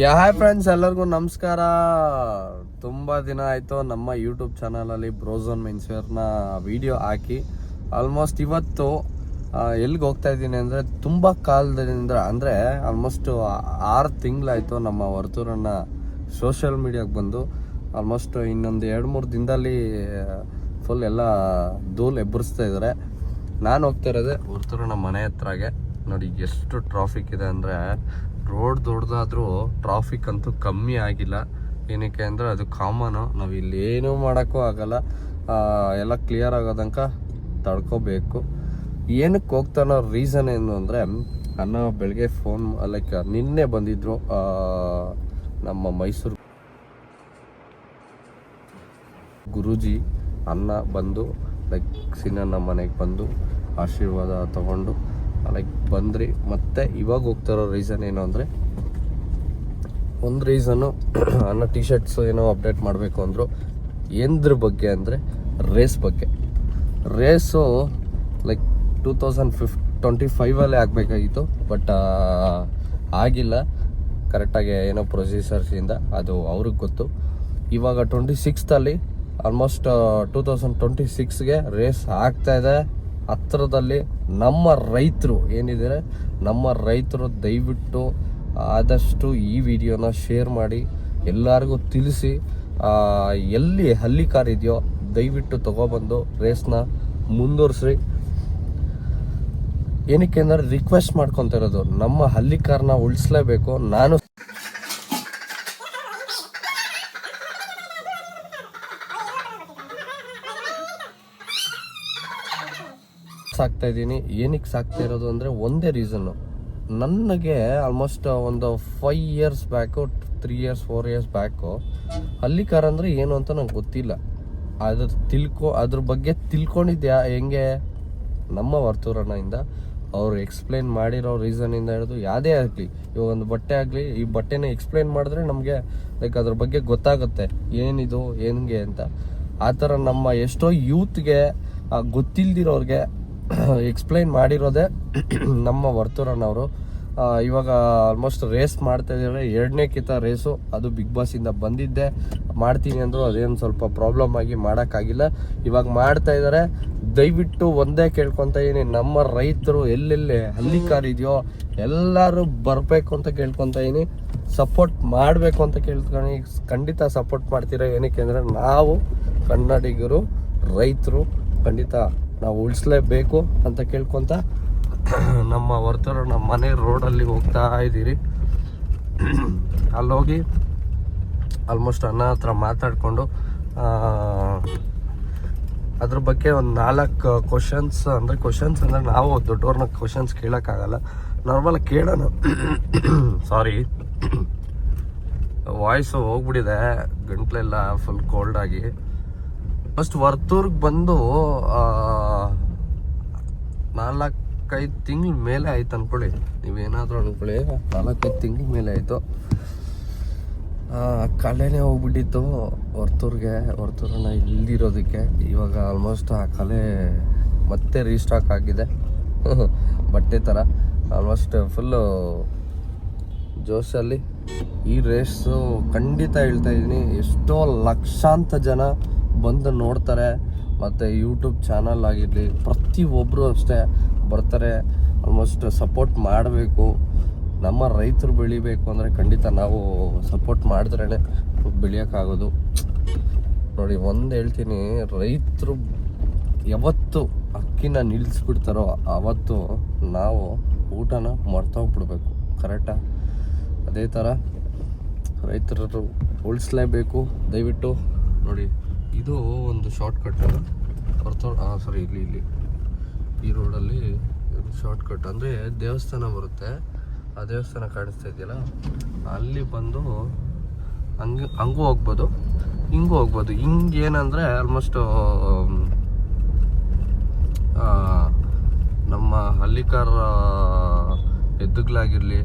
ಯಾ friends ಎಲ್ಲರಿಗೂ ನಮಸ್ಕಾರ. ತುಂಬ ದಿನ ಆಯಿತು ನಮ್ಮ ಯೂಟ್ಯೂಬ್ ಚಾನಲಲ್ಲಿ ಬ್ರೋಝೋನ್ ಮೆನ್ಸ್ವೇರ್ನ ವಿಡಿಯೋ ಹಾಕಿ. ಆಲ್ಮೋಸ್ಟ್ ಇವತ್ತು ಎಲ್ಲಿಗೆ ಹೋಗ್ತಾ ಇದ್ದೀನಿ ಅಂದರೆ ತುಂಬ ಕಾಲದಿಂದ ಅಂದರೆ ಆಲ್ಮೋಸ್ಟ್ ಆರು ತಿಂಗಳಾಯಿತು ನಮ್ಮ ವರ್ತೂರನ್ನ ಸೋಷಿಯಲ್ ಮೀಡಿಯಾಗೆ ಬಂದು. ಆಲ್ಮೋಸ್ಟ್ ಇನ್ನೊಂದು ಎರಡು ಮೂರು ದಿನದಲ್ಲಿ ಫುಲ್ ಎಲ್ಲ ಧೂಲ್ ಎಬ್ಬರಿಸ್ತಾ ಇದ್ದಾರೆ ನಾನು ಹೋಗ್ತಾ ಇರೋದೆ ವರ್ತೂರನ ಮನೆ ಹತ್ರಾಗೆ. ನೋಡಿ, ಎಷ್ಟು ಟ್ರಾಫಿಕ್ ಇದೆ ಅಂದರೆ ರೋಡ್ ದೊಡ್ಡದಾದ್ರೂ ಟ್ರಾಫಿಕ್ ಅಂತೂ ಕಮ್ಮಿ ಆಗಿಲ್ಲ. ಏನಕ್ಕೆ ಅಂದರೆ ಅದು ಕಾಮನು. ನಾವು ಇಲ್ಲಿ ಏನೂ ಮಾಡೋಕ್ಕೂ ಆಗಲ್ಲ. ಎಲ್ಲ ಕ್ಲಿಯರ್ ಆಗೋದಂಕ ತಡ್ಕೋಬೇಕು. ಏನಕ್ಕೆ ಹೋಗ್ತಾನೋ ರೀಸನ್ ಏನು ಅಂದರೆ ಅಣ್ಣ ಬೆಳಗ್ಗೆ ಫೋನ್ ಲೈಕ್ ನಿನ್ನೆ ಬಂದಿದ್ರು ಆ, ನಮ್ಮ ಮೈಸೂರು ಗುರೂಜಿ ಅನ್ನ ಬಂದು ಲೈಕ್ ಸಿನನ್ನ ಮನೆಗೆ ಬಂದು ಆಶೀರ್ವಾದ ತಗೊಂಡು ಲೈಕ್ ಬಂದ್ರಿ. ಮತ್ತೆ ಇವಾಗ ಹೋಗ್ತಿರೋ ರೀಸನ್ ಏನು ಅಂದರೆ, ಒಂದು ರೀಸನ್ನು ಅನ್ನ ಟಿ ಶರ್ಟ್ಸ್ ಏನೋ ಅಪ್ಡೇಟ್ ಮಾಡಬೇಕು ಅಂದರು. ಎಂದ್ರ ಬಗ್ಗೆ ಅಂದರೆ ರೇಸ್ ಬಗ್ಗೆ. Race like two thousand ಫಿಫ್ twenty ಫೈವಲ್ಲೇ ಆಗಬೇಕಾಗಿತ್ತು. ಬಟ್ ಆಗಿಲ್ಲ. ಕರೆಕ್ಟಾಗಿ ಏನೋ ಪ್ರೊಸೀಸರ್ಸಿಂದ ಅದು ಅವ್ರಿಗೆ ಗೊತ್ತು. ಇವಾಗ ಟ್ವೆಂಟಿ ಸಿಕ್ಸ್ತಲ್ಲಿ ಆಲ್ಮೋಸ್ಟ್ ಟೂ ತೌಸಂಡ್ ಟ್ವೆಂಟಿ ಸಿಕ್ಸ್ಗೆ ರೇಸ್ ಆಗ್ತಾ ಇದೆ. ಹತ್ರದಲ್ಲಿ ನಮ್ಮ ರೈತರು ಏನಿದ್ದಾರೆ, ನಮ್ಮ ರೈತರು ದಯವಿಟ್ಟು ಆದಷ್ಟು ಈ ವಿಡಿಯೋನ ಶೇರ್ ಮಾಡಿ, ಎಲ್ಲರಿಗೂ ತಿಳಿಸಿ ಎಲ್ಲಿ ಹಲ್ಲಿ ಕಾರ್ ಇದೆಯೋ ದಯವಿಟ್ಟು ತಗೊಬಂದು ರೇಸ್ನ ಮುಂದುವರ್ಸ್ರಿ. ಏನಕ್ಕೆ ಅಂದರೆ ರಿಕ್ವೆಸ್ಟ್ ಮಾಡ್ಕೊತಿರೋದು ನಮ್ಮ ಹಲ್ಲಿ ಕಾರ್ನ ಉಳಿಸ್ಲೇಬೇಕು. ನಾನು ಸಾಕ್ತಾ ಇದ್ದೀನಿ. ಏನಕ್ಕೆ ಸಾಕ್ತಾ ಇರೋದು ಅಂದರೆ ಒಂದೇ ರೀಸನ್ನು ನನಗೆ ಆಲ್ಮೋಸ್ಟ್ ಒಂದು five years back three years four years back ಅಲ್ಲಿ ಕಾರ್ ಅಂದರೆ ಏನು ಅಂತ ನಂಗೆ ಗೊತ್ತಿಲ್ಲ. ಅದ್ರ ತಿಳ್ಕೊ, ಅದ್ರ ಬಗ್ಗೆ ತಿಳ್ಕೊಂಡಿದ್ಯಾ? ಹೆಂಗೆ? ನಮ್ಮ ವರ್ತೂರಣ್ಣಿಂದ ಅವರು ಎಕ್ಸ್ಪ್ಲೈನ್ ಮಾಡಿರೋ ರೀಸನಿಂದ ಹಿಡಿದು ಯಾವುದೇ ಆಗಲಿ, ಇವಾಗ ಒಂದು ಬಟ್ಟೆ ಆಗಲಿ, ಈ ಬಟ್ಟೆನ ಎಕ್ಸ್ಪ್ಲೈನ್ ಮಾಡಿದ್ರೆ ನಮಗೆ ಲೈಕ್ ಅದ್ರ ಬಗ್ಗೆ ಗೊತ್ತಾಗುತ್ತೆ. ಏನಿದು, ಹೆಂಗೆ ಅಂತ. ಆ ಥರ ನಮ್ಮ ಎಷ್ಟೋ ಯೂತ್ಗೆ ಗೊತ್ತಿಲ್ದಿರೋರಿಗೆ ಎಕ್ಸ್ಪ್ಲೈನ್ ಮಾಡಿರೋದೇ ನಮ್ಮ ವರ್ತೂರಣ್ಣವರು ಅವರು. ಇವಾಗ ಆಲ್ಮೋಸ್ಟ್ ರೇಸ್ ಮಾಡ್ತಾ ಇದ್ದಾರೆ. ಎರಡನೇ ಕಿತ ರೇಸು ಅದು ಬಿಗ್ ಬಾಸಿಂದ ಬಂದಿದ್ದೆ. ಮಾಡ್ತೀನಿ ಅಂದರು ಅದೇನು ಸ್ವಲ್ಪ ಪ್ರಾಬ್ಲಮ್ ಆಗಿ ಮಾಡೋಕ್ಕಾಗಿಲ್ಲ. ಇವಾಗ ಮಾಡ್ತಾ ಇದ್ದಾರೆ. ದಯವಿಟ್ಟು ಒಂದೇ ಕೇಳ್ಕೊತ ಇದೀನಿ ನಮ್ಮ ರೈತರು ಎಲ್ಲೆಲ್ಲಿ ಹಳ್ಳಿ ಇದೆಯೋ ಎಲ್ಲರೂ ಬರಬೇಕು ಅಂತ ಕೇಳ್ಕೊತಾ ಇದೀನಿ ಸಪೋರ್ಟ್ ಮಾಡಬೇಕು ಅಂತ ಕೇಳ್ಕೊಂಡು ಖಂಡಿತ ಸಪೋರ್ಟ್ ಮಾಡ್ತೀರಾ ಏನಕ್ಕೆ ಅಂದರೆ ನಾವು ಕನ್ನಡಿಗರು, ರೈತರು ಖಂಡಿತ ನಾವು ಉಳಿಸ್ಲೇಬೇಕು ಅಂತ ಕೇಳ್ಕೊತ ನಮ್ಮ ಹೊರತರು ನಮ್ಮ ಮನೆ ರೋಡಲ್ಲಿ ಹೋಗ್ತಾ ಇದ್ದೀರಿ. ಅಲ್ಲೋಗಿ ಆಲ್ಮೋಸ್ಟ್ ಅನ್ನ ಹತ್ರ ಮಾತಾಡಿಕೊಂಡು ಅದ್ರ ಬಗ್ಗೆ ಒಂದು ನಾಲ್ಕು ಕ್ವಶನ್ಸ್ ಅಂದರೆ ಕ್ವಶನ್ಸ್ ಅಂದರೆ ನಾವು ದೊಡ್ಡವ್ರನ್ನ ಕ್ವಶನ್ಸ್ ಕೇಳೋಕ್ಕಾಗಲ್ಲ. ನಾರ್ಮಲ್ ಕೇಳೋಣ. ಸಾರಿ ವಾಯ್ಸು ಹೋಗ್ಬಿಟ್ಟಿದೆ, ಗಂಟ್ಲೆಲ್ಲ ಫುಲ್ ಕೋಲ್ಡ್ ಆಗಿ. ಫಸ್ಟ್ ವರ್ತೂರ್ಗೆ ಬಂದು ನಾಲ್ಕೈದು ತಿಂಗಳ ಮೇಲೆ ಆಯ್ತು ಅನ್ಕೊಳ್ಳಿ. ನೀವೇನಾದರೂ ಅನ್ಕೊಳ್ಳಿ. ನಾಲ್ಕೈದು ತಿಂಗಳ ಮೇಲೆ ಆಯಿತು. ಕಲೆನೇ ಹೋಗ್ಬಿಟ್ಟಿತ್ತು ವರ್ತೂರ್ಗೆ. ವರ್ತೂರನ್ನ ಇಲ್ದಿರೋದಕ್ಕೆ ಇವಾಗ ಆಲ್ಮೋಸ್ಟ್ ಆ ಕಲೆ ಮತ್ತೆ ರೀಸ್ಟಾಕ್ ಆಗಿದೆ. ಬಟ್ಟೆ ಥರ ಆಲ್ಮೋಸ್ಟ್ ಫುಲ್ಲು ಜೋಶಲ್ಲಿ ಈ ರೇಸು ಖಂಡಿತ ಹೇಳ್ತಾ ಇದ್ದೀನಿ. ಎಷ್ಟೋ ಲಕ್ಷಾಂತ ಜನ ಬಂದು ನೋಡ್ತಾರೆ, ಮತ್ತು ಯೂಟ್ಯೂಬ್ ಚಾನಲ್ ಆಗಿರಲಿ ಪ್ರತಿಯೊಬ್ಬರು ಅಷ್ಟೇ ಬರ್ತಾರೆ ಆಲ್ಮೋಸ್ಟ್ ಸಪೋರ್ಟ್ ಮಾಡಬೇಕು. ನಮ್ಮ ರೈತರು ಬೆಳಿಬೇಕು ಅಂದರೆ ಖಂಡಿತ ನಾವು ಸಪೋರ್ಟ್ ಮಾಡಿದ್ರೇ ಬೆಳೆಯೋಕ್ಕಾಗೋದು. ನೋಡಿ, ಒಂದು ಹೇಳ್ತೀನಿ, ರೈತರು ಯಾವತ್ತು ಅಕ್ಕಿನ ನಿಲ್ಲಿಸ್ಬಿಡ್ತಾರೋ ಆವತ್ತು ನಾವು ಊಟನ ಮರ್ತೋಗ್ಬಿಡ್ಬೇಕು ಕರೆಕ್ಟಾ ಅದೇ ಥರ ರೈತರು ಉಳಿಸ್ಲೇಬೇಕು. ದಯವಿಟ್ಟು ನೋಡಿ. ಇದು ಒಂದು ಶಾರ್ಟ್ ಕಟ್ ಬರ್ತೋ ಹಾಂ ಸರಿ ಇಲ್ಲಿ ಇಲ್ಲಿ. ಈ ರೋಡಲ್ಲಿ ಶಾರ್ಟ್ ಕಟ್ ಅಂದರೆ ದೇವಸ್ಥಾನ ಬರುತ್ತೆ. ಆ ದೇವಸ್ಥಾನ ಕಾಣಿಸ್ತಾ ಇದೆಯಲ್ಲ? ಅಲ್ಲಿ ಬಂದು ಹಂಗೆ, ಹಂಗೂ ಹೋಗ್ಬೋದು, ಹಿಂಗೂ ಹೋಗ್ಬೋದು. ಹಿಂಗೆ ಏನಂದರೆ ಆಲ್ಮೋಸ್ಟ್ ನಮ್ಮ ಹಳ್ಳಿಕಾರ ಎದ್ದುಗಳಾಗಿರಲಿ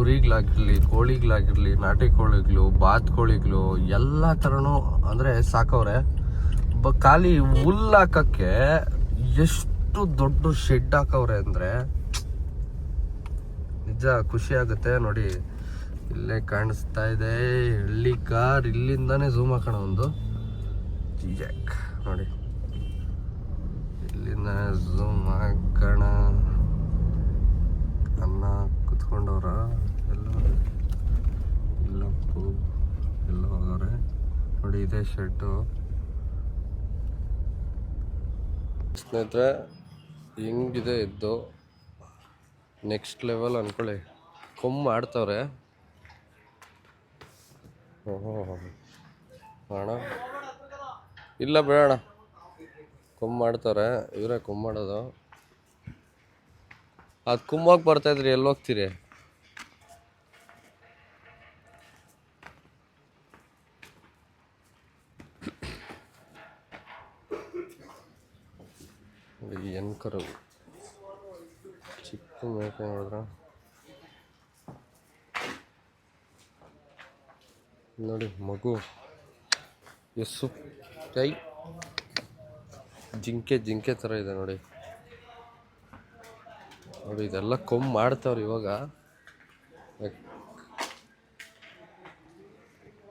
ಕುರಿಗಳಾಗಿರಲಿ, ಕೋಳಿಗಳಾಗಿರಲಿ, ನಾಟಿ ಕೋಳಿಗಳು ಬಾತ್ ಕೋಳಿಗಳು ಎಲ್ಲ ಥರನೂ ಅಂದರೆ ಸಾಕವ್ರೆ. ಬ ಖಾಲಿ ಹುಲ್ಲು ಹಾಕಕ್ಕೆ ಎಷ್ಟು ದೊಡ್ಡ ಶೆಡ್ ಹಾಕವ್ರೆ ಅಂದರೆ ನಿಜ ಖುಷಿ ಆಗುತ್ತೆ ನೋಡಿ. ಇಲ್ಲೇ ಕಾಣಿಸ್ತಾ ಇದೆ, ಹಳ್ಳಿ ಕಾರ್ ಇಲ್ಲಿಂದಾನೇ ಝೂಮ್ ಹಾಕೋಣ ಒಂದು. ಜಿಜಾಕ್ ನೋಡಿ. ಇಲ್ಲಿಂದ ಝೂಮ್ ಹಾಕೋಣ. ಅನ್ನ ಕುತ್ಕೊಂಡವ್ರ. ಎಲ್ಲ ಎಲ್ಲ ಹೋದರೆ ನೋಡಿ, ಇದೇ ಶರ್ಟು. ಸ್ನೇಹಿತರೆ, ಹಿಂಗಿದೆ ಇದ್ದು ನೆಕ್ಸ್ಟ್ ಲೆವೆಲ್ ಅಂದ್ಕೊಳ್ಳಿ ಕುಮ್ ಆಡ್ತವ್ರೆ. ಓಹೋ ಅಣ್ಣ ಇಲ್ಲ ಬೇಡ ಕುಮ್ ಮಾಡ್ತಾರೆ ಇವರೇ ಕುಮ್ ಮಾಡೋದು ಅದು ಕುಮ್ಮೋಗಿ ಬರ್ತಾಯಿದ್ರಿ ಎಲ್ಲಿ ಹೋಗ್ತೀರಿ? ಕರು ಚಿಕ್ಕ ಮೇಕೆ ನೋಡಿದ್ರ ನೋಡಿ, ಮಗು. ಎಸ್ಸು ಕೈ ಜಿಂಕೆ ಜಿಂಕೆ ಥರ ಇದೆ ನೋಡಿ. ನೋಡಿ, ಇದೆಲ್ಲ ಕೊಂಬ್ ಮಾಡ್ತಾವ್ರಿ ಇವಾಗ.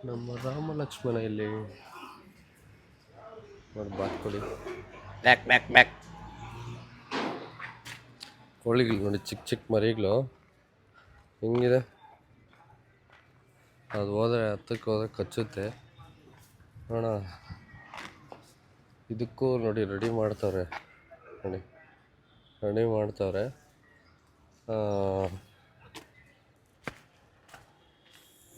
ನಮ್ಮ ರಾಮ ಲಕ್ಷ್ಮಣ ಇಲ್ಲಿ. ನೋಡಿ, ಬಾತ್ ಕೊಡಿ. ಬ್ಯಾಕ್ ಬ್ಯಾಕ್ ಕೋಳಿಗಳು ನೋಡಿ, ಚಿಕ್ಕ ಚಿಕ್ಕ ಮರಿಗಳು. ಹೆಂಗಿದೆ. ಅದು ಹೋದರೆ, ಹತ್ತಕ್ಕೆ ಹೋದ್ರೆ ಕಚ್ಚುತ್ತೆ. ನೋಡ ಇದಕ್ಕೂ ನೋಡಿ ರೆಡಿ ಮಾಡ್ತವ್ರೆ. ನೋಡಿ ರೆಡಿ ಮಾಡ್ತವ್ರೆ.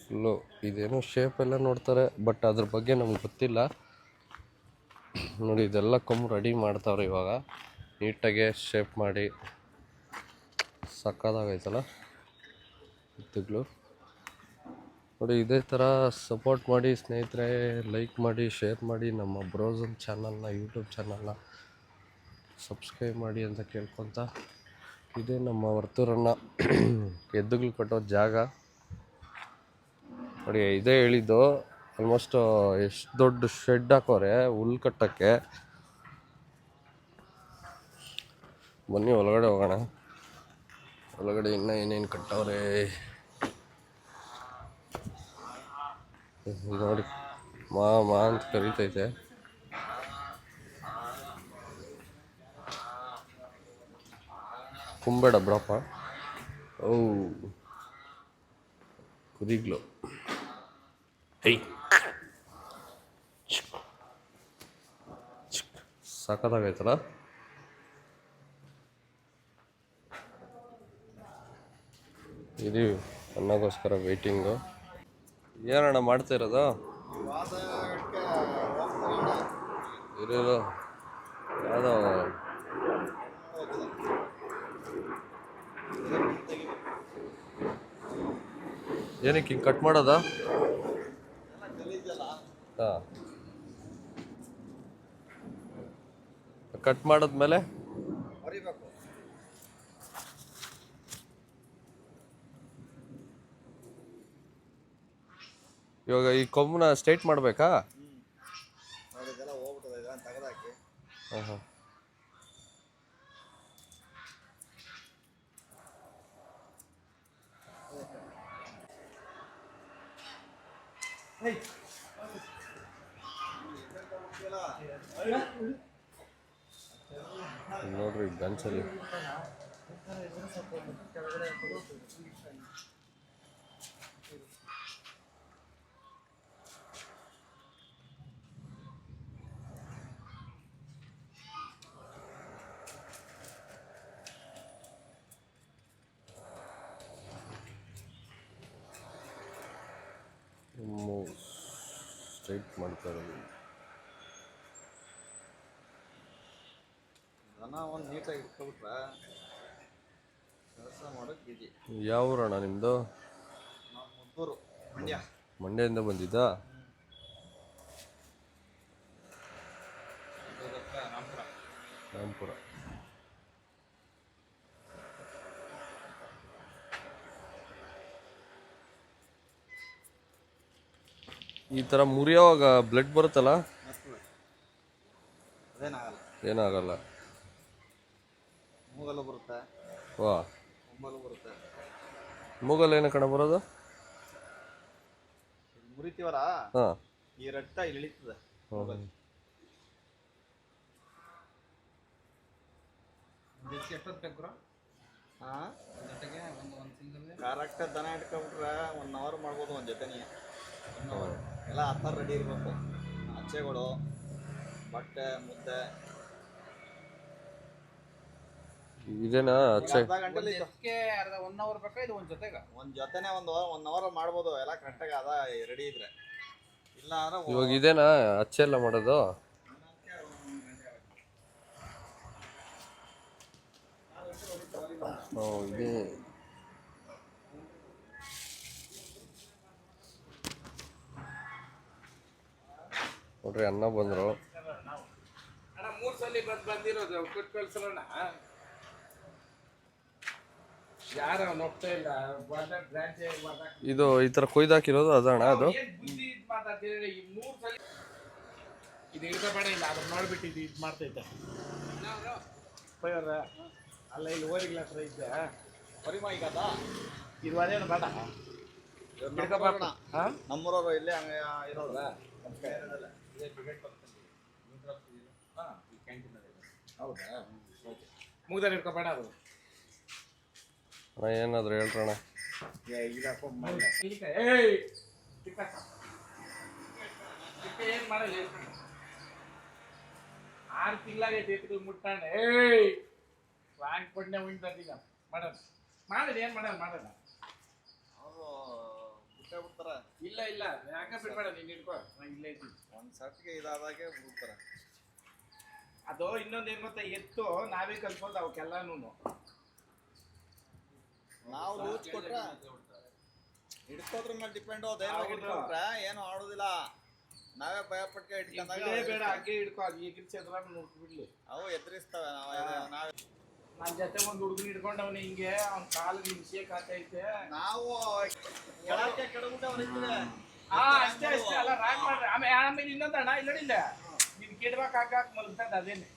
ಫುಲ್ಲು ಇದೇನೋ ಶೇಪ್ ಎಲ್ಲ ನೋಡ್ತಾರೆ ಬಟ್ ಅದ್ರ ಬಗ್ಗೆ ನಮ್ಗೆ ಗೊತ್ತಿಲ್ಲ. ನೋಡಿ, ಇದೆಲ್ಲ ಕೊಂಬು ರೆಡಿ ಮಾಡ್ತಾವ್ರೆ ಇವಾಗ. ನೀಟಾಗೆ ಶೇಪ್ ಮಾಡಿ. ಸಕ್ಕದಾಗೈತಲ್ಲ ಎತ್ತುಗಳು ನೋಡಿ, ಇದೇ ಥರ ಸಪೋರ್ಟ್ ಮಾಡಿ, ಸ್ನೇಹಿತರೆ ಲೈಕ್ ಮಾಡಿ ಶೇರ್ ಮಾಡಿ ನಮ್ಮ ಬ್ರೌಸನ್ ಚಾನಲ್ನ ಯೂಟ್ಯೂಬ್ ಚಾನಲ್ನ ಸಬ್ಸ್ಕ್ರೈಬ್ ಮಾಡಿ ಅಂತ ಕೇಳ್ಕೊತ ಇದೇ ನಮ್ಮ ವರ್ತೂರನ್ನ ಎದ್ದುಗಳು ಕಟ್ಟೋ ಜಾಗ. ನೋಡಿ, ಇದೇ ಹೇಳಿದ್ದು ಆಲ್ಮೋಸ್ಟ್ ಎಷ್ಟು ದೊಡ್ಡ ಶೆಡ್ ಹಾಕೋರೆ, ಹುಲ್ ಕಟ್ಟೋಕ್ಕೆ. ಬನ್ನಿ, ಒಳಗಡೆ ಹೋಗೋಣ. ಒಳಗಡೆ ಇನ್ನೂ ಏನೇನು ಕಟ್ಟವ್ರೆ? ನೋಡಿ, ಮಾ ಮಾ ಅಂತ ಕರಿತೈತೆ. ಕುಂಬೇಡ ಬ್ರಪ್ಪ ಓ, ಕುದಿಗ್ಲು. ಐ ಸಖತ್ತಾಗೈತಲ್ಲ ಇದು ಅನ್ನಗೋಸ್ಕರ ವೇಟಿಂಗು ಏನಣ್ಣ ಮಾಡ್ತಾ ಇರೋದು? ಇರೋದು ಯಾವುದೋ. ಏನಕ್ಕೆ ಹಿಂಗೆ ಕಟ್ ಮಾಡೋದಾ? ಹಾಂ. ಕಟ್ ಮಾಡಿದ್ಮೇಲೆ ಇವಾಗ ಈ ಕೊಂಬನ ಸ್ಟ್ರೈಟ್ ಮಾಡಬೇಕಾ? ಹಾಂ ಹಾಂ ನೋಡ್ರಿ ಗಂಚಲ್ಲಿ. ಸ್ಟ್ರೈಟ್ ಮಾಡ್ತಾ ಇರೋದು. ಒಂದು ನೀಟಾಗಿ ಇಟ್ಕೊಬಿಟ್ರೆ ಕೆಲಸ ಮಾಡೋಕೆ ಈಜಿ ಯಾವ ಊರಣ್ಣ ನಿಮ್ಮದು ಮಂಡ್ಯದಿಂದ ಬಂದಿದ್ದಾ? ಈ ಥರ ಮುರಿಯೋವಾಗ ಬ್ಲಡ್ ಬರುತ್ತಲ್ಲ? ಏನಾಗಲ್ಲ. ಮೂಗಲ್ಲ ಬರುತ್ತೆ. ವಾ. ಬರುತ್ತೆ. ಮೂಗಲ್ ಏನು ಕಣ ಬರೋದು? ಮುರಿತೀವಲ್ಲ? ಹಾಂ. ಈ ರಕ್ತ ಇಲ್ಲಿ ಇಳಿತದೆ ಹಾ ಕರೆಕ್ಟ್ ದನ ಇಟ್ಕೊಂಡ್ಬಿಟ್ರೆ ಒನ್ ಅವರ್ ಮಾಡ್ಬೋದು ಒಂದು ಜೊತೆನಿ ಎಲ್ಲ ಆ ಥರ ರೆಡಿ ಇರಬೇಕು. ಅಚ್ಚೆಗಳು ಬಟ್ಟೆ ಮುದ್ದೆ. ಇದೇನಾ ಅಚ್ಚೆ ಅರ್ಧ ಗಂಟೆಲಿ ಅರ್ಧ ಒನ್ ಅವರ್ ಬೇಕಾ? ಇದು ಒಂದ್ ಜೊತೆಗ? ಒಂದು ಜೊತೆನೆ ಒಂದು ಒನ್ ಅವರ್ ಮಾಡ್ಬೋದು. ಎಲ್ಲ ಕರೆಕ್ಟಾಗಿ ಅದ ರೆಡಿ ಇದ್ರೆ. ಇಲ್ಲ ಅಂದ್ರೆ ಇವಾಗ ಇದೇನಾ ಅಚ್ಚೆ ಎಲ್ಲ ಮಾಡೋದು? ಓ ಇದೆ. ನೋಡ್ರಿ ಅನ್ನ ಬಂದರು. ಅಣ್ಣ ಮೂರ್ ಸಲ ಬಂದು ಬಂದಿರೋದು ಕೊಟ್ಟು ಕಳ್ಸೋಣ ಯಾರ ಅವ್ನು ಹೋಗ್ತಾ ಇಲ್ಲ? ಬ್ರಾಂಚ್ ಇದು ಈ ಥರ ಕೊಯ್ದಾಕಿರೋದು ಅದಣ್ಣ ಅದು ಇದು ಇದ್ ಈ ಮೂರು ಸಲ ಇದು ಇಲ್ಲ ಅದನ್ನ ನೋಡ್ಬಿಟ್ಟಿದ್ದು ಇದು ಮಾಡ್ತೈತೆ ಪೈವರ ಅಲ್ಲ ಇಲ್ಲಿ ಓರಿಗಳ ಹತ್ರ ಇದ್ದೆ. ಪರಿಮ ಈಗ ಅದ? ಇದು ಅದೇನು ಬೇಡ. ಹಾ ನಮ್ಮೂರವ್ರು ಇಲ್ಲೇ ಹಂಗೆ ಇರೋದ. ಹೌದಾ? ಮುಗ್ದಾರ ಹಿಡ್ಕೋಬೇಡ ಅದು ಅಣ್ಣ ಏನಾದ್ರು ಹೇಳ್ರಣ್ಣ. ಏಯ್ ಚಿಕ್ಕ ಚಿಕ್ಕ ಏನ್ ಮಾಡಲ್ಲ ಹೇಳ್ತಾನೆ. ಆರು ತಿಂಗಳಾಗೈತೆ ಮುಟ್ಟಾಣ ಏಯ್ ವಾಂಗ್ ಪಡ್ನೆ ಉಂಟದೀಗ ಮಾಡೋಣ ಮಾಡೋದು ಏನ್ ಮಾಡೋಣ ಮಾಡೋಣ ಅವರು ಬಿಟ್ಟೇ ಬಿಡ್ತಾರೆ ಇಲ್ಲ ಇಲ್ಲ ಯಾಕೆ ಬಿಡ್ಬೇಡ ನೀನ್ ಇಟ್ಕೋ ನಾ ಇಲ್ಲೇ ಇದ್ದೀನಿ ಒಂದು ಸರ್ಟಿಗೆ ಇದಾದಾಗೆ ಬಿಡ್ತಾರ. ಅದು ಇನ್ನೊಂದು ಏನ್ ಗೊತ್ತಾ ಎತ್ತು ನಾವೇ ಕಲ್ಸ್ಬೋದು ಅವಕ್ಕೆಲ್ಲಾನು ನಾವು ಲೂಚ್ ಕೊಟ್ರ ಹಿಡ್ಕೋದ್ರ ಮೇಲೆ ಡಿಪೆಂಡ್ ಧೈರ್ಯ ಹಿಡ್ಕೊಂಡ್ರ ಏನು ಆಡೋದಿಲ್ಲ. ನಾವೇ ಭಯ ಪಟ್ಕೆ ಹಿಡ್ಕೊಂಡಾಗ ಬೇಡ. ಹಾಗೆ ಹಿಡ್ಕೋ ಈಗ ಚಂದ್ರ ನೋಡ್ಬಿಡ್ಲಿ. ಅವು ಎದುರಿಸ್ತಾವೆ ನಾವು ನಾವೇ ನನ್ನ ಜೊತೆ ಒಂದು ಹುಡುಗನ ಹಿಡ್ಕೊಂಡವನ ಹಿಂಗೆ ಅವ್ನ ಕಾಲು ಹಿಂಸೆಕ್ ಹಾಕೈತೆ ನಾವು ಕೆಳಕ್ಕೆ ಕೆಡಬಿಟ್ಟು ಹಾ. ಅಷ್ಟೇ ಅಷ್ಟೇ ಅಲ್ಲ ರಾಂಗ್ ಮಾಡ್ರಿ. ಆಮೇಲೆ ಆಮೇಲೆ ಇನ್ನೊಂದು ಅಣ್ಣ ಇಲ್ಲ ಇಲ್ಲ. ನಿನ್ ಕೆಡ್ಬೇಕು ಹಾಕಾಕ ಮಲ್ತದ ಅದೇನೆ.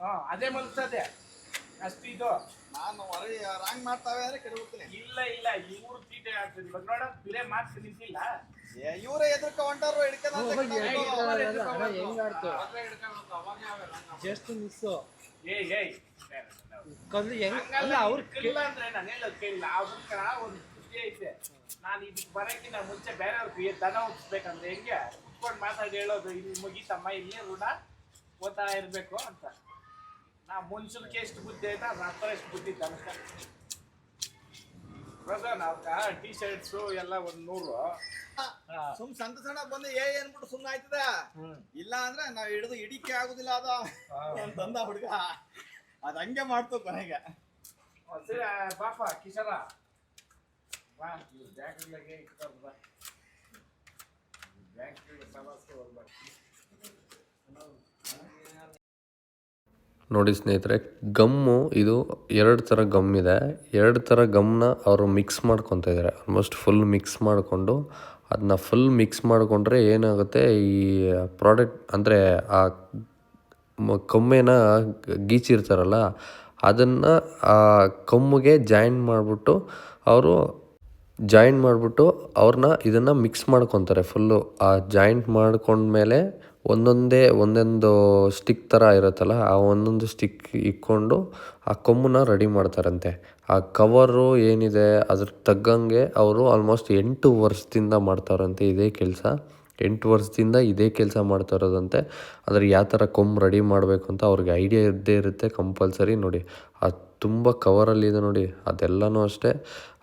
ಹಾ. ಅದೇ ಮಲಗ್ತದೆ ಅಷ್ಟು ಇದು. ನಾನು ಹೊರಗೆ ರಾಂಗ್ ಮಾಡ್ತಾವೆ ಅಂದ್ರೆ ಕೆಡಬಿಡ್ತೀನಿ ಇಲ್ಲ ಇಲ್ಲ ಇವ್ರು ತೀಟೆ ಆಗ್ತದೆ ಇವಾಗ ನೋಡ ಬಿರೆ ಮಾರ್ಕ್ಸ್ ನಿಂತಿಲ್ಲ ಇವರೇ ಎದುರ್ಕ ಹೊಂಟಾರು ಜಸ್ಟ್ ಮಿಸ್ಸು ಏಯ್ ಏಯ್. ಕಲ್ಲು ಹೆಂಗ್ ಅಲ್ಲ ಅವ್ರು ಇಲ್ಲ ಅಂದ್ರೆ ನಾನು ಹೇಳೋದು ಕೇಳಿಲ್ಲ ಅವ್ರ ಒಂದು ಖುಷಿ ಐತೆ. ನಾನು ಇದಕ್ಕೆ ಬರೋಕ್ಕಿಂತ ಮುಂಚೆ ಬೇರೆಯವ್ರಿಗೆ ದನ ಹುಟ್ಟಿಸ್ಬೇಕಂದ್ರೆ ಹೆಂಗೆ? ಕುತ್ಕೊಂಡು ಮಾತಾಡಿ ಹೇಳೋದು ಇಲ್ಲಿ ಮುಗೀತಮ್ಮ ಇಲ್ಲಿ ಋಣ ಓದ್ತಾ ಇರಬೇಕು ಅಂತ. ನಾ ಮನುಷ್ಯನಿಗೆ ಎಷ್ಟು ಬುದ್ಧಿ ಐತೆ ಅದ್ರ ಹತ್ರ ಎಷ್ಟು ಬುದ್ಧಿ ತನಕ ಅವ್ಕ ಟಿ ಶರ್ಟ್ಸು ಎಲ್ಲ ಒಂದು ನೂರು. ಸುಮ್ ಸಣ್ಣ ಸಣ್ಣ ಬಂದು ಏ ಏನ್ಬಿಟ್ಟು ಸುಮ್ಮನೆ ಆಯ್ತದ? ಇಲ್ಲ ಅಂದ್ರೆ ನಾವ್ ಹಿಡಿದು ಹಿಡಿಕೆ ಆಗುದಿಲ್ಲ ಅದ. ತಂದ ಹುಡುಗ. ಅದ್ ಹಂಗೆ ಮಾಡ್ತು ಕೊನೆಗೆ. ಸರಿ ಕಿಶರ ಬಾಪ ಕಿಶೋರ. ಬಾ ಇವ್ರು ಬ್ಯಾಂಕ್ಗಳಿಗೆ ಇಟ್ಕೊಂಡು ಬಾ. ಬ್ಯಾಂಕ್ ಸಮಸ್ಯೆ ಹೋಗ್ಬಾರ್ದು ನೋಡಿ ಸ್ನೇಹಿತರೆ ಗಮ್ಮು ಇದು ಎರಡು ಥರ ಗಮ್ ಇದೆ. ಎರಡು ಥರ ಗಮ್ನ ಅವರು ಮಿಕ್ಸ್ ಮಾಡ್ಕೊತಾ ಇದ್ದಾರೆ ಆಲ್ಮೋಸ್ಟ್ ಫುಲ್ ಮಿಕ್ಸ್ ಮಾಡಿಕೊಂಡು ಅದನ್ನ ಫುಲ್ ಮಿಕ್ಸ್ ಮಾಡಿಕೊಂಡ್ರೆ ಏನಾಗುತ್ತೆ ಈ ಪ್ರಾಡಕ್ಟ್ ಅಂದರೆ ಆ ಮ- ಕೊಮ್ಮೆನ ಗೀಚಿರ್ತಾರಲ್ಲ, ಅದನ್ನು ಆ ಕೊಮ್ಮಿಗೆ ಜಾಯಿನ್ ಮಾಡಿಬಿಟ್ಟು ಅವರು ಜಾಯಿಂಟ್ ಮಾಡಿಬಿಟ್ಟು ಅವ್ರನ್ನ ಇದನ್ನು ಮಿಕ್ಸ್ ಮಾಡ್ಕೊತಾರೆ ಫುಲ್ಲು ಆ ಜಾಯಿಂಟ್ ಮಾಡ್ಕೊಂಡ್ಮೇಲೆ ಒಂದೊಂದೇ, ಒಂದೊಂದು ಸ್ಟಿಕ್ ಥರ ಇರುತ್ತಲ್ಲ, ಆ ಒಂದೊಂದು ಸ್ಟಿಕ್ ಇಕ್ಕೊಂಡು ಆ ಕೊಮ್ಮನ್ನ ರೆಡಿ ಮಾಡ್ತಾರಂತೆ. ಆ ಕವರು ಏನಿದೆ ಅದ್ರ ತಗ್ಗಂಗೆ ಅವರು ಆಲ್ಮೋಸ್ಟ್ ಎಂಟು ವರ್ಷದಿಂದ ಮಾಡ್ತಾರಂತೆ ಇದೇ ಕೆಲಸ. ಎಂಟು ವರ್ಷದಿಂದ ಇದೇ ಕೆಲಸ ಮಾಡ್ತಾ ಇರೋದಂತೆ. ಆದರೆ ಯಾವ ಥರ ಕೊಂಬು ರೆಡಿ ಮಾಡಬೇಕು ಅಂತ ಅವ್ರಿಗೆ ಐಡಿಯಾ ಇದ್ದೇ ಇರುತ್ತೆ ಕಂಪಲ್ಸರಿ ನೋಡಿ. ಅದು ತುಂಬ ಕವರಲ್ಲಿದೆ ನೋಡಿ, ಅದೆಲ್ಲನೂ ಅಷ್ಟೇ.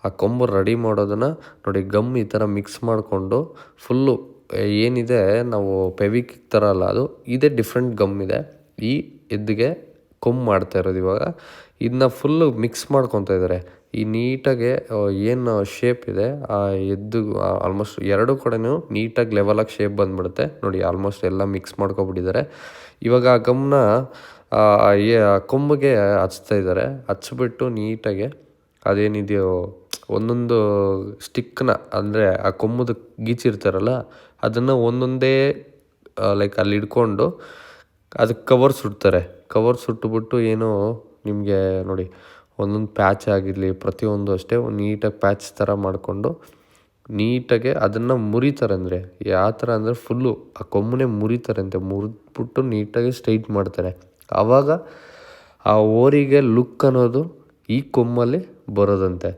ಆ ಕೊಂಬು ರೆಡಿ ಮಾಡೋದನ್ನು ನೋಡಿ ಗಮ್ ಈ ಥರ ಮಿಕ್ಸ್ ಮಾಡಿಕೊಂಡು ಫುಲ್ಲು ಏನಿದೆ, ನಾವು ಪೆವಿಕ್ ಥರ ಅಲ್ಲ, ಅದು ಇದೇ ಡಿಫ್ರೆಂಟ್ ಗಮ್ ಇದೆ. ಈ ಎದ್ದಿಗೆ ಕೊಂಬು ಮಾಡ್ತಾ ಇರೋದು ಇವಾಗ. ಇದನ್ನ ಫುಲ್ಲು ಮಿಕ್ಸ್ ಮಾಡ್ಕೊತಾ ಇದ್ದಾರೆ. ಈ ನೀಟಾಗಿ ಏನು ಶೇಪ್ ಇದೆ, ಆ ಎದ್ದು ಆಲ್ಮೋಸ್ಟ್ ಎರಡು ಕಡೆನೂ ನೀಟಾಗಿ ಲೆವೆಲಾಗಿ ಶೇಪ್ ಬಂದ್ಬಿಡುತ್ತೆ. ನೋಡಿ ಆಲ್ಮೋಸ್ಟ್ ಎಲ್ಲ ಮಿಕ್ಸ್ ಮಾಡ್ಕೊಬಿಟ್ಟಿದ್ದಾರೆ. ಇವಾಗ ಆ ಗಮ್ನ ಕೊಂಬಿಗೆ ಹಚ್ತಾ ಇದ್ದಾರೆ. ಹಚ್ಬಿಟ್ಟು ನೀಟಾಗಿ ಅದೇನಿದೆಯೋ, ಒಂದೊಂದು ಸ್ಟಿಕ್ನ ಅಂದರೆ ಆ ಕೊಂಬದು ಗೀಚಿರ್ತಾರಲ್ಲ, ಅದನ್ನು ಒಂದೊಂದೇ ಲೈಕ್ ಅಲ್ಲಿ ಹಿಡ್ಕೊಂಡು ಅದಕ್ಕೆ ಕವರ್ ಸುಡ್ತಾರೆ. ಕವರ್ ಸುಟ್ಟುಬಿಟ್ಟು ಏನು ನಿಮಗೆ ನೋಡಿ ಒಂದೊಂದು ಪ್ಯಾಚ್ ಆಗಿರಲಿ, ಪ್ರತಿಯೊಂದು ಅಷ್ಟೇ ನೀಟಾಗಿ ಪ್ಯಾಚ್ ಥರ ಮಾಡಿಕೊಂಡು ನೀಟಾಗೆ ಅದನ್ನು ಮುರಿತಾರೆ ಅಂದರೆ ಯಾವ ಥರ ಅಂದರೆ ಫುಲ್ಲು ಆ ಕೊಮ್ಮನೆ ಮುರಿತಾರಂತೆ ಮುರಿದ್ಬಿಟ್ಟು ನೀಟಾಗಿ ಸ್ಟ್ರೈಟ್ ಮಾಡ್ತಾರೆ. ಆವಾಗ ಆ ಓರಿಗೆ ಲುಕ್ ಅನ್ನೋದು ಈ ಕೊಮ್ಮಲ್ಲಿ ಬರೋದಂತೆ.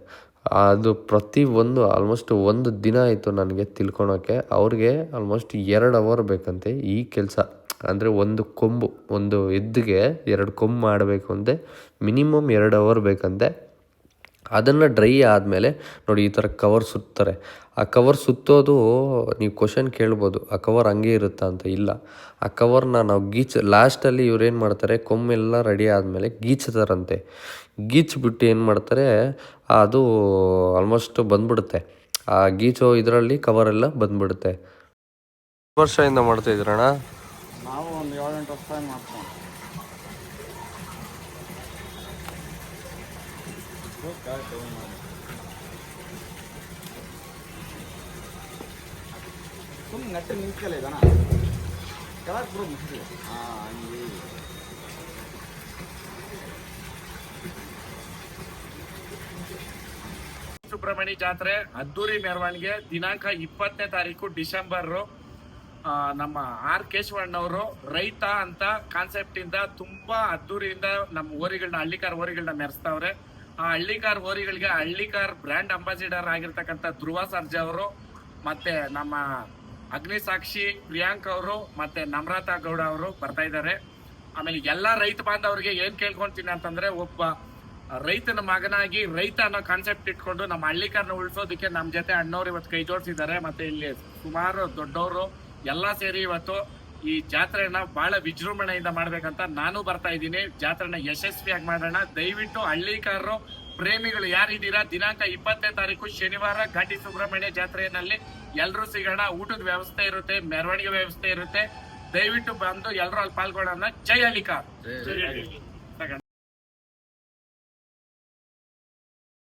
ಅದು ಪ್ರತಿ ಒಂದು, ಆಲ್ಮೋಸ್ಟ್ ಒಂದು ದಿನ ಆಯಿತು ನನಗೆ ತಿಳ್ಕೊಳೋಕ್ಕೆ, ಅವ್ರಿಗೆ ಆಲ್ಮೋಸ್ಟ್ ಎರಡು ಅವರ್ ಬೇಕಂತೆ ಈ ಕೆಲಸ. ಅಂದರೆ ಒಂದು ಕೊಂಬು, ಒಂದು ಎದ್ದಿಗೆ ಎರಡು ಕೊಂಬು ಮಾಡಬೇಕು ಅಂತೆ ಮಿನಿಮಮ್ ಎರಡು ಅವರ್ ಬೇಕಂತೆ ಅದನ್ನು ಡ್ರೈ ಆದಮೇಲೆ ನೋಡಿ ಈ ಥರ ಕವರ್ ಸುತ್ತಾರೆ. ಆ ಕವರ್ ಸುತ್ತೋದು ನೀವು ಕ್ವಶನ್ ಕೇಳ್ಬೋದು, ಆ ಕವರ್ ಹಂಗೆ ಇರುತ್ತಾ ಅಂತ ಇಲ್ಲ. ಆ ಕವರ್ನ ನಾವು ಗೀಚ್ ಲಾಸ್ಟಲ್ಲಿ ಇವ್ರೇನು ಮಾಡ್ತಾರೆ ಕೊಮ್ಮೆಲ್ಲ ರೆಡಿ ಆದಮೇಲೆ ಗೀಚ್ತಾರಂತೆ. ಗೀಚ್ಬಿಟ್ಟು ಏನು ಮಾಡ್ತಾರೆ, ಅದು ಆಲ್ಮೋಸ್ಟ್ ಬಂದ್ಬಿಡುತ್ತೆ. ಆ ಗೀಚೋ ಇದರಲ್ಲಿ ಕವರೆಲ್ಲ ಬಂದ್ಬಿಡುತ್ತೆ. ವರ್ಷದಿಂದ ಮಾಡ್ತಾ ಇದ್ರಣ್ಣ ಒಂದು ಏಳೆಂಟು ವರ್ಷ ಮಾಡ್ತೀವಿ ಸುಮ್ಮನೆ ನೆಟ್ಟು ನಿಂತ್ಕಲ್ಲ ಇದನ್ನ ಕೆಳಗೆ ಬಿಡು ಮುಗಿಸಿ ಹಾಂ ಹಂಗೆ ಸುಬ್ರಹ್ಮಣ್ಯ ಜಾತ್ರೆ ಅದ್ದೂರಿ ಮೆರವಣಿಗೆ ದಿನಾಂಕ ಇಪ್ಪತ್ತನೇ ತಾರೀಕು ಡಿಸೆಂಬರ್ ನಮ್ಮ ಆರ್ ಕೇಶವಣ್ಣವರು ರೈತ ಅಂತ ಕಾನ್ಸೆಪ್ಟ್ ಇಂದ ತುಂಬಾ ಅದ್ದೂರಿಯಿಂದ ನಮ್ಮ ಓರಿಗಳನ್ನ ಹಳ್ಳಿಕಾರ್ ಓರಿಗಳನ್ನ ಮೆರೆಸ್ತಾವ್ರೆ. ಆ ಹಳ್ಳಿಕಾರ್ ಓರಿಗಳಿಗೆ ಹಳ್ಳಿಕಾರ್ ಬ್ರ್ಯಾಂಡ್ ಅಂಬಾಸಿಡರ್ ಆಗಿರ್ತಕ್ಕಂಥ ಧ್ರುವ ಸರ್ಜಾ ಅವರು, ಮತ್ತೆ ನಮ್ಮ ಅಗ್ನಿಸಾಕ್ಷಿ ಪ್ರಿಯಾಂಕ್ ಅವರು, ಮತ್ತೆ ನಮ್ರತಾ ಗೌಡ ಅವರು ಬರ್ತಾ ಇದ್ದಾರೆ ಆಮೇಲೆ ಎಲ್ಲಾ ರೈತ ಬಾಂಧವರಿಗೆ ಏನ್ ಕೇಳ್ಕೊಂತೀನಿ ಅಂತಂದ್ರೆ ಒಬ್ಬ ರೈತನ ಮಗನಾಗಿ ರೈತ ಅನ್ನೋ ಕಾನ್ಸೆಪ್ಟ್ ಇಟ್ಕೊಂಡು ನಮ್ಮ ಹಳ್ಳಿಕಾರನ್ನ ಉಳಿಸೋದಕ್ಕೆ ನಮ್ಮ ಜೊತೆ ಅಣ್ಣವ್ರು ಇವತ್ತು ಕೈ ಜೋಡಿಸಿದ್ದಾರೆ. ಮತ್ತೆ ಇಲ್ಲಿ ಸುಮಾರು ದೊಡ್ಡವರು ಎಲ್ಲಾ ಸೇರಿ ಇವತ್ತು ಈ ಜಾತ್ರೆನ ಬಹಳ ವಿಜೃಂಭಣೆಯಿಂದ ಮಾಡ್ಬೇಕಂತ ನಾನು ಬರ್ತಾ ಇದ್ದೀನಿ. ಜಾತ್ರೆನ ಯಶಸ್ವಿಯಾಗಿ ಮಾಡೋಣ. ದಯವಿಟ್ಟು ಹಳ್ಳಿಕಾರರು, ಪ್ರೇಮಿಗಳು ಯಾರಿದ್ದೀರಾ ದಿನಾಂಕ ಇಪ್ಪತ್ತನೇ ತಾರೀಕು ಶನಿವಾರ ಘಾಟಿ ಸುಬ್ರಹ್ಮಣ್ಯ ಜಾತ್ರೆಯಲ್ಲಿ ಎಲ್ಲರೂ ಸಿಗೋಣ. ಊಟದ ವ್ಯವಸ್ಥೆ ಇರುತ್ತೆ, ಮೆರವಣಿಗೆ ವ್ಯವಸ್ಥೆ ಇರುತ್ತೆ. ದಯವಿಟ್ಟು ಬಂದು ಎಲ್ಲರೂ ಅಲ್ಲಿ ಪಾಲ್ಗೊಳ್ಳೋಣ. ಜೈ ಹಳ್ಳಿಕಾರ್.